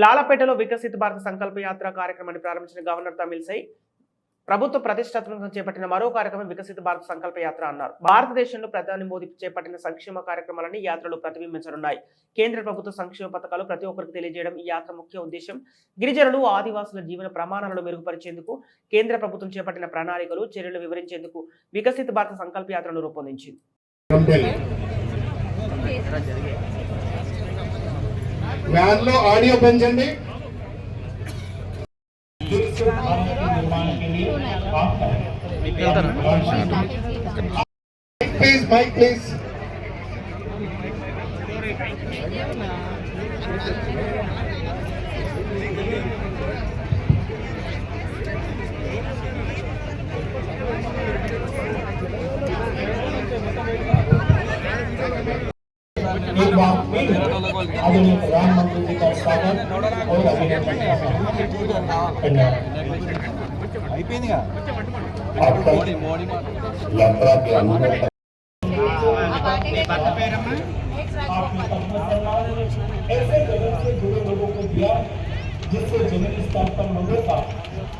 లాలపేటలో వికసిత భారత సంకల్ప యాత్ర కార్యక్రమాన్ని ప్రారంభించిన గవర్నర్ తమిళసై ప్రభుత్వ ప్రతిష్టాత్మకంగా చేపట్టిన మరో కార్యక్రమం వికసిత భారత సంకల్ప యాత్ర అన్నారు. భారతదేశంలో ప్రధాని మోదీ చేపట్టిన సంక్షేమ కార్యక్రమాలని యాత్రలో ప్రతిబింబించనున్నాయి. కేంద్ర ప్రభుత్వ సంక్షేమ పథకాలు ప్రతి ఒక్కరికి తెలియజేయడం ఈ యాత్ర ముఖ్య ఉద్దేశం. గిరిజనులు ఆదివాసుల జీవన ప్రమాణాలను మెరుగుపరిచేందుకు కేంద్ర ప్రభుత్వం చేపట్టిన ప్రణాళికలు చర్యలు వివరించేందుకు వికసిత భారత సంకల్ప యాత్రను రూపొందించింది. వ్యాన్లో ఆడియో పెంచండి. ప్లీజ్ మైక్ ప్లీజ్ एक बार फिर आदरणीय प्रधानमंत्री जी का स्वागत और अभिनंदन करता हूं। धन्यवाद అయిపోయిందిగా आप तक यात्रा के अंदर ऐसे जगह से जुड़े लोगों को दिया जिससे जमीन स्तर पर लोगों का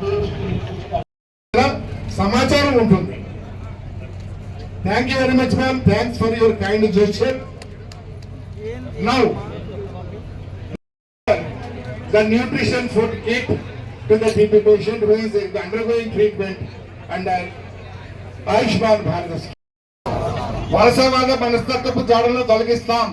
देश के लिए कुछ करना సమాచారం ఉంటుంది thank you very much ma'am thanks for your kind gesture Now the nutrition food kit to the TB patient who is undergoing treatment under Ayushman Bharat scheme. వలసవాద మనస్తత్వపు జాడలను తొలగిస్తాం